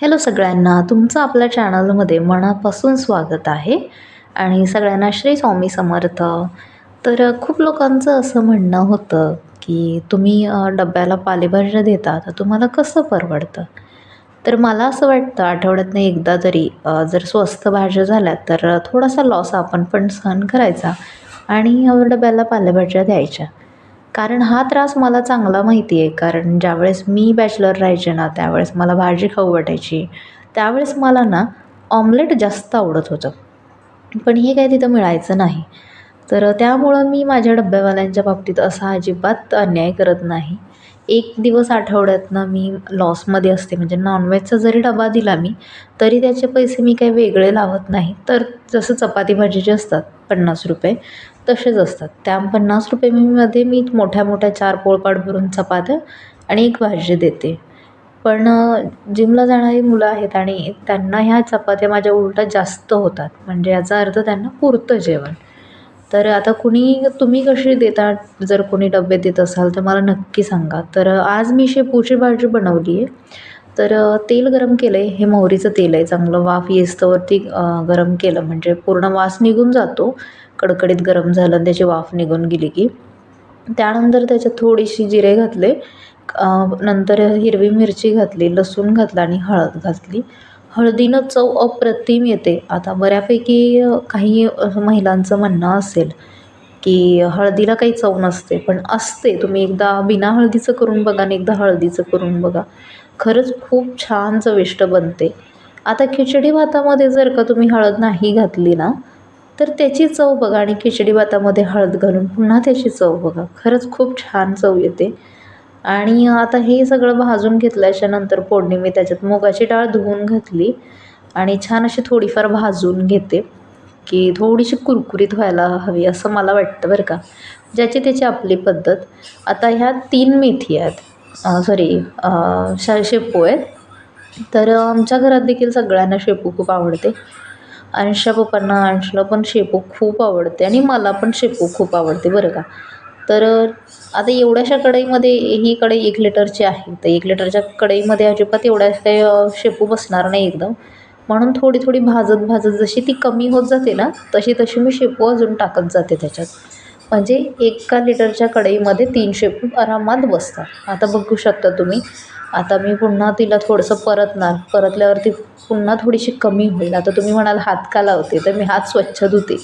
Hello सगळ्यांना तुमचं आपल्या चॅनलमध्ये मनापासून स्वागत आहे आणि सगळ्यांना श्री स्वामी समर्थ. तर खूप लोकांचं असं म्हणणं होतं की तुम्ही डब्याला पालेभाज्या देता तर तुम्हाला कसं परवडतं? तर मला असं वाटतं आठवड्यातनं एकदा तरी जर स्वस्त भाज्या झाल्या तर थोडासा लॉस आपण पण सहन करायचा आणि डब्याला पालेभाज्या द्यायच्या. कारण हा त्रास मला चांगला माहिती आहे. कारण ज्यावेळेस मी बॅचलर राहायचे ना त्यावेळेस मला भाजी खाऊ वाटायची. त्यावेळेस मला ना ऑमलेट जास्त आवडत होतं. पण हे काही तिथं मिळायचं नाही. तर त्यामुळं मी माझ्या डब्यावाल्यांच्या बाबतीत असा अजिबात अन्याय करत नाही. एक दिवस आठवड्यातनं मी लॉसमध्ये असते म्हणजे नॉनव्हेजचा जरी डबा दिला मी तरी त्याचे पैसे मी काही वेगळे लावत नाही. तर जसं चपाती भाजीचे असतात पन्नास रुपये तसेच असतात. त्या पन्नास रुपये मी मी मोठ्या मोठ्या चार पोळपाट भरून चपात्या आणि एक भाजी देते. पण जिमला जाणारी मुलं आहेत आणि त्यांना ह्या चपात्या माझ्या उलटा जास्त होतात. म्हणजे याचा अर्थ त्यांना पुरतं जेवण. तर आता कुणी तुम्ही कशी देता? जर कोणी डबे देत असाल तर मला नक्की सांगा. तर आज मी शेपूची भाजी बनवली आहे. तर तेल गरम केलं आहे हे मोहरीचं तेल आहे. चांगलं वाफ येस्तवरती गरम केलं. म्हणजे पूर्ण वास निघून जातो. कडकडीत गरम झालं आणि त्याची वाफ निघून गेली की त्यानंतर त्याच्यात थोडीशी जिरे घातले. नंतर हिरवी मिरची घातली लसूण घातला आणि हळद घातली. हळदीनं चव अप्रतिम येते. आता बऱ्यापैकी काही महिलांचं म्हणणं असेल की हळदीला काही चव नसते पण असते. तुम्ही एकदा बिना हळदीचं करून बघा आणि एकदा हळदीचं करून बघा. खरंच खूप छान चविष्ट बनते. आता खिचडी भातामध्ये जर का तुम्ही हळद नाही घातली ना तर त्याची चव बघा आणि खिचडी भातामध्ये हळद घालून पुन्हा त्याची चव बघा. खरंच खूप छान चव येते. आणि आता हे सगळं भाजून घेतल्याच्या नंतर फोडणी मी त्याच्यात मुगाची डाळ धुवून घातली. आणि छान अशी थोडीफार भाजून घेते की थोडीशी कुरकुरीत व्हायला हवी असं मला वाटतं बरं का. ज्याची त्याची आपली पद्धत. आता ह्या तीन मेथी आहेत. सॉरी शा शेपू आहेत. तर आमच्या घरात देखील सगळ्यांना शेपू खूप आवडते. अंशा पप्पांना अंशला पण शेपू खूप आवडते आणि मला पण शेपू खूप आवडते बरं का. तर आता एवढ्याशा कढईमध्ये ही कढई एक लिटरची आहे तर एक लिटरच्या कढईमध्ये अजिबात एवढ्या काही शेपू बसणार नाही एकदम. म्हणून थोडी थोडी भाजत भाजत जशी ती कमी होत जाते ना तशी तशी मी शेपू अजून टाकत जाते त्याच्यात. म्हणजे एका लिटरच्या कढईमध्ये तीन शेपूट आरामात बसतात. आता बघू शकता तुम्ही. आता मी पुन्हा तिला थोडंसं परतणार. परतल्यावरती पुन्हा थोडीशी कमी होईल. आता तुम्ही म्हणाल हात का लावते? तर मी हात स्वच्छ धुते.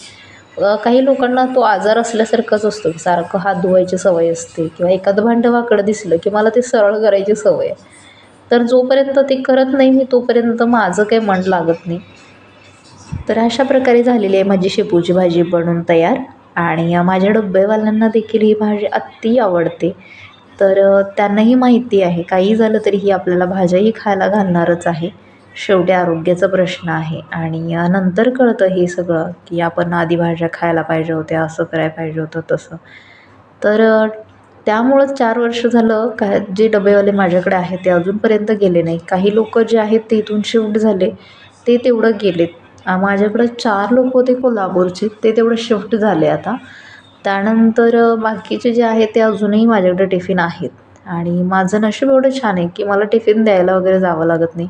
काही लोकांना तो आजार असल्यासारखाच असतो. की सारखं हात धुवायची सवय असते किंवा एखादं भांडं वाकडं दिसलं की मला ते सरळ करायची सवय आहे. तर जोपर्यंत ते करत नाही मी तोपर्यंत माझं काही मन लागत नाही. तर अशा प्रकारे झालेली आहे माझी शेपूची भाजी बनवून तयार. आणि माझ्या डब्बेवाल्यांना देखील ही भाजी अति आवडते. तर त्यांनाही माहिती आहे काही झालं तरी ही आपल्याला भाज्याही खायला घालणारच आहे. शेवटी आरोग्याचा प्रश्न आहे आणि नंतर कळतं हे सगळं की आपण आधी भाज्या खायला पाहिजे होत्या असं करायला पाहिजे होतं तसं. तर त्यामुळंच चार वर्ष झालं का जे डबेवाले माझ्याकडे आहेत ते अजूनपर्यंत गेले नाही. काही लोक जे आहेत ते इथून शिफ्ट झाले ते तेवढं गेलेत. माझ्याकडं चार लोक होते कोल्हापूरचे. ते तेवढं शिफ्ट झाले आता. त्यानंतर बाकीचे जे आहेत ते अजूनही माझ्याकडे टिफिन आहेत. आणि माझं नशीब एवढं छान आहे की मला टिफिन द्यायला वगैरे जावं लागत नाही.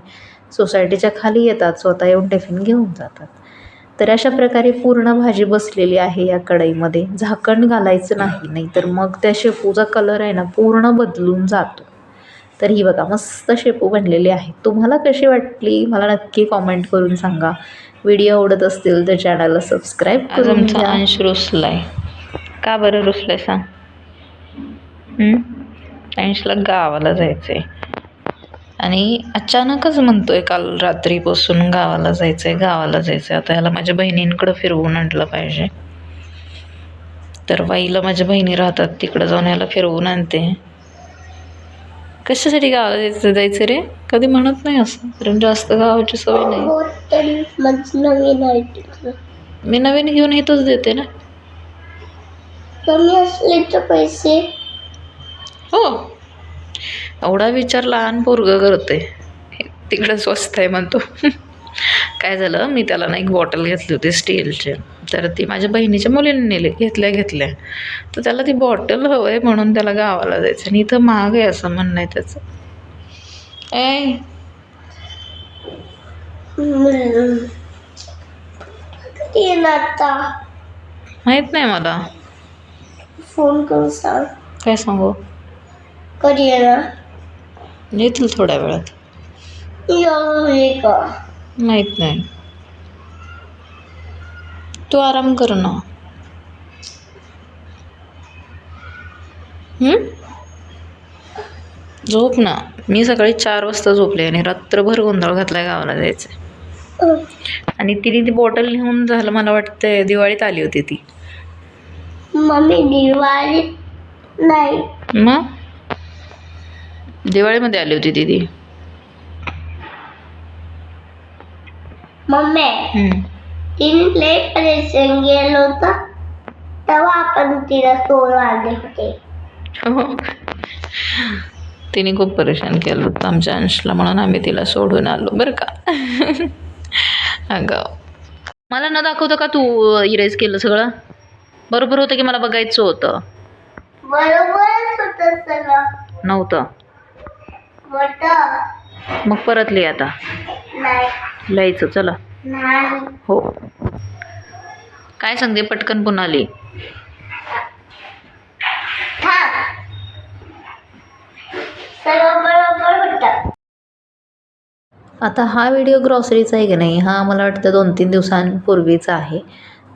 सोसायटीच्या खाली येतात स्वतः येऊन टिफिन घेऊन जातात. तर अशा प्रकारे पूर्ण भाजी बसलेली आहे या कढईमध्ये. झाकण घालायचं नाही नाहीतर मग त्या शेपूचा कलर आहे ना पूर्ण बदलून जातो. तर ही बघा मस्त शेपू बनलेली आहे. तुम्हाला कशी वाटली? मला नक्की कॉमेंट करून सांगा. व्हिडिओ आवडत असतील तर चॅनलला सबस्क्राईब करून घ्या. अंश रुसलाय. का बरं रुसलाय सांग? अंशला गावाला जायचंय. आणि अचानकच म्हणतोय काल रात्रीपासून गावाला जायचंय गावाला जायचंय. आता ह्याला माझ्या बहिणींकडं फिरवून आणलं पाहिजे. तर बाईला माझ्या बहिणी राहतात तिकडं जाऊन याला फिरवून आणते. कशासाठी गावाला जायचं जायचं रे? कधी म्हणत नाही असं. कारण जास्त गावाची सवय नाही. नवीन आहे मी नवीन घेऊन येतच देते ना. कमी असले तर पैसे. हो. एवढा विचार लहान पोरग करते तिकडं स्वस्त आहे म्हणतो. काय झालं मी त्याला ना एक बॉटल घेतली होती स्टीलची तर ती माझ्या बहिणीच्या मुलीने नेली घेतल्या घेतल्या. तर त्याला ती बॉटल हवं आहे म्हणून त्याला गावाला जायचं. आणि इथं महाग आहे असं म्हणणं आहे त्याचं. ए आता. माहीत नाही मला. फोन करून सांग. काय सांगू? कधी येणार? येतील थोड्या वेळात. माहीत नाही. तू आराम कर ना? झोप ना. मी सकाळी चार वाजता झोपले आणि रात्रभर गोंधळ घातलाय गावाला जायचं. आणि तिने ती बॉटल घेऊन झालं मला वाटतं दिवाळीत आली होती ती. मम्मी दिवाळी नाही. मग? दिवाळीमध्ये आली होती ती ती. मम्मी. तीन प्ले परेशान गेलो होता तेव्हा आपण तिला सोडून आले होते. हो. तिने खूप परेशान केलं होतं आमच्या अंशला म्हणून आम्ही तिला सोडून आलो बरं का? अगं. मला न दाखवतं का तू इरेज केलं सगळं? बरोबर होतं की मला बघायचं होतं? बरोबरच होत सगळं. नव्हतं. होत. मग परत लिहि आता. नाही. लिहायचं चला. हो. काय सांगते पटकन पुन्हा लिहि आता हा व्हिडिओ ग्रॉसरीचा आहे की नाही? हा मला वाटतं दोन तीन दिवसांपूर्वीचा आहे.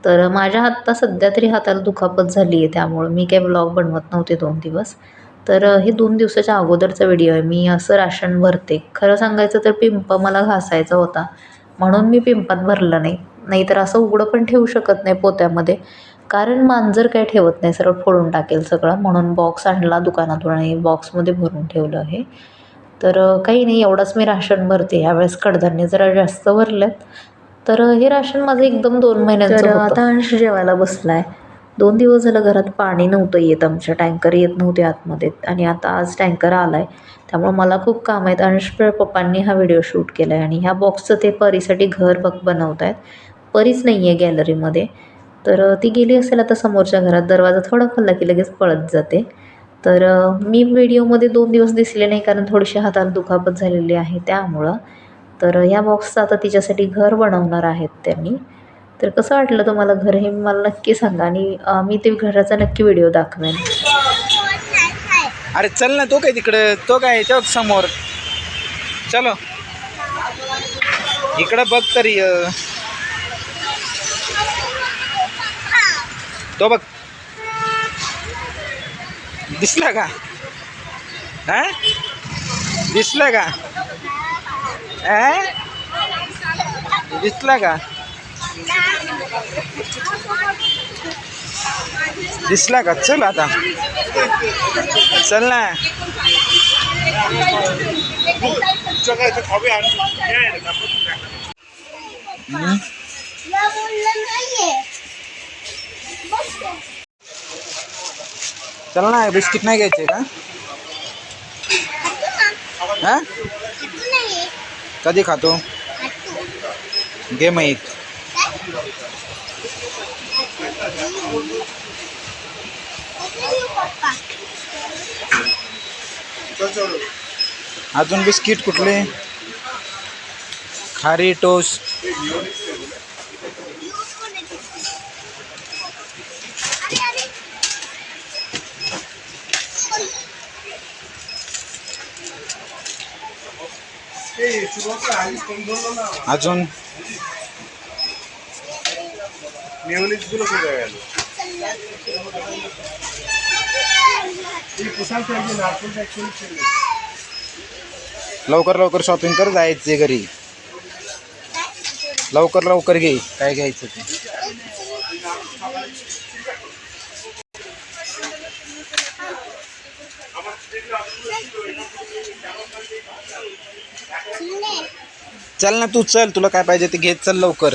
तर माझ्या हाता सध्या तरी हाताला दुखापत झाली आहे त्यामुळं मी काही ब्लॉग बनवत नव्हते दोन दिवस. तर हे दोन दिवसाच्या अगोदरचा व्हिडिओ आहे. मी असं राशन भरते. खरं सांगायचं तर पिंप मला घासायचा होता. म्हणून मी पिंपात भरलं नाही. नाहीतर असं उघडं पण ठेवू शकत नाही पोत्यामध्ये. कारण मांजर काय ठेवत नाही सरळ फोडून टाकेल सगळं. म्हणून बॉक्स आणला दुकानातून आणि बॉक्समध्ये भरून ठेवलं आहे. तर काही नाही एवढंच मी राशन भरते. यावेळेस कडधान्य जरा जास्त भरल्यात तर हे राशन माझं एकदम दोन महिन्याचं. आता अंश जेवायला बसलाय. दोन दिवस झालं घरात पाणी नव्हतं येत आमच्या टँकर येत नव्हते आतमध्ये आणि आता आज टँकर आला आहे त्यामुळं मला खूप काम आहेत. अंश पप्पांनी हा व्हिडिओ शूट केला आहे आणि ह्या बॉक्सचं ते परीसाठी घर बघ बनवत आहेत परीच नाही आहे गॅलरीमध्ये. तर ती गेली असेल आता समोरच्या घरात. दरवाजा थोडा खोलला की लगेच पळत जाते. तर मी व्हिडिओमध्ये दोन दिवस दिसले नाही कारण थोडीशी हाताला दुखापत झालेली आहे त्यामुळं. तर ह्या बॉक्सचं आता तिच्यासाठी घर बनवणार आहेत त्यांनी. तर कसं वाटलं तुम्हाला घर हे मला नक्की सांगा आणि मी ते घराचा नक्की व्हिडिओ दाखवेन. अरे चल ना तो काय तिकडं तो काय तो समोर. चलो. इकडं बघ तरी तो बघ. दिसला का? हा दिसला का? हा? दिसला का? दिसला का चल आता चल ना। हम्म? या बोललं नाहीये चल ना बिस्किट नाही घ्यायचे का हा? नाही कधी खातो? घे मग एक पप्पा अजून बिस्किट कुठले? खारी टोस्ट अजून? लवकर लवकर शॉपिंग कर जायचे घरी. लवकर लवकर घे काय घ्यायचं ते. चल ना तू चल तुला काय पाहिजे ते घे चल लवकर.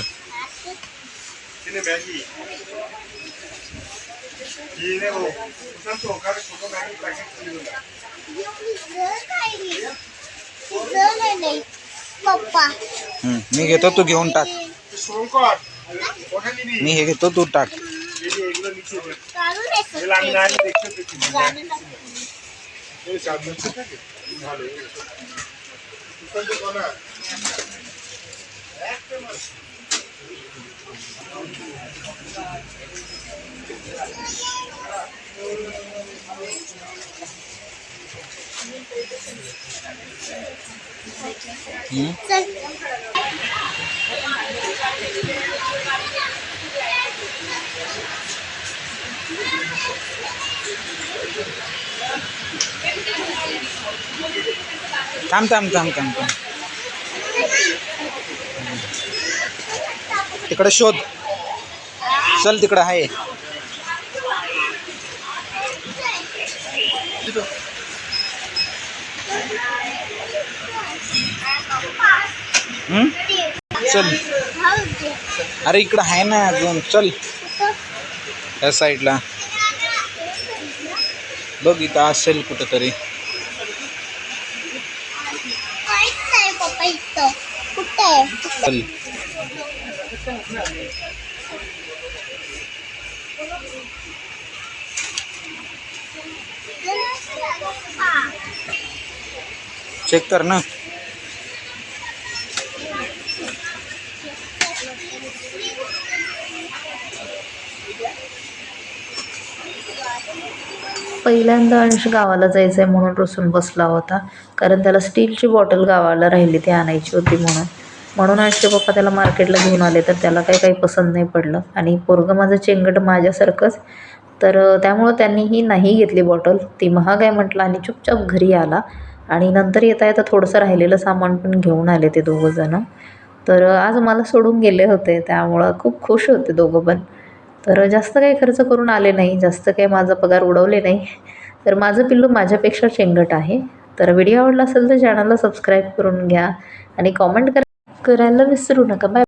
पप्पा हम्म, मी घेतो तू घेऊन टाक मी हे घेतो तू टाक काढून हम्म? चल थांब थांब थांब थांब थांब तिकडे शोध. चल तिकडं आहे चल. अरे इकडं आहे ना अजून. चल. या साईडला. बघ इथं असेल कुठंतरी. तरी चल. चेक कर ना. पहिल्यांदा अंश गावाला जायचं आहे म्हणून रुसून बसला होता. कारण त्याला स्टीलची बॉटल गावाला राहिली ती आणायची होती म्हणून. म्हणून अंशचे पप्पा त्याला मार्केटला घेऊन आले तर त्याला काही काही पसंत नाही पडलं. आणि पोरगं माझं चेंगट माझ्यासारखंच. तर त्यामुळं त्यांनी ही नाही घेतली बॉटल. ती महाग आहे म्हटलं आणि चुपचाप घरी आला. आणि नंतर येता येता थोडंसं राहिलेलं सामान पण घेऊन आले ते दोघंजणं तर आज मला सोडून गेले होते त्यामुळं खूप खुश होते दोघं पण. तर जास्त काही खर्च करून आले नाही जास्त काही माझा पगार उडवले नाही. तर माझं पिल्लू माझ्यापेक्षा चेंगट आहे. तर व्हिडिओ आवडला असेल तर चॅनलला सबस्क्राईब करून घ्या आणि कॉमेंट करा करायला विसरू नका. बाय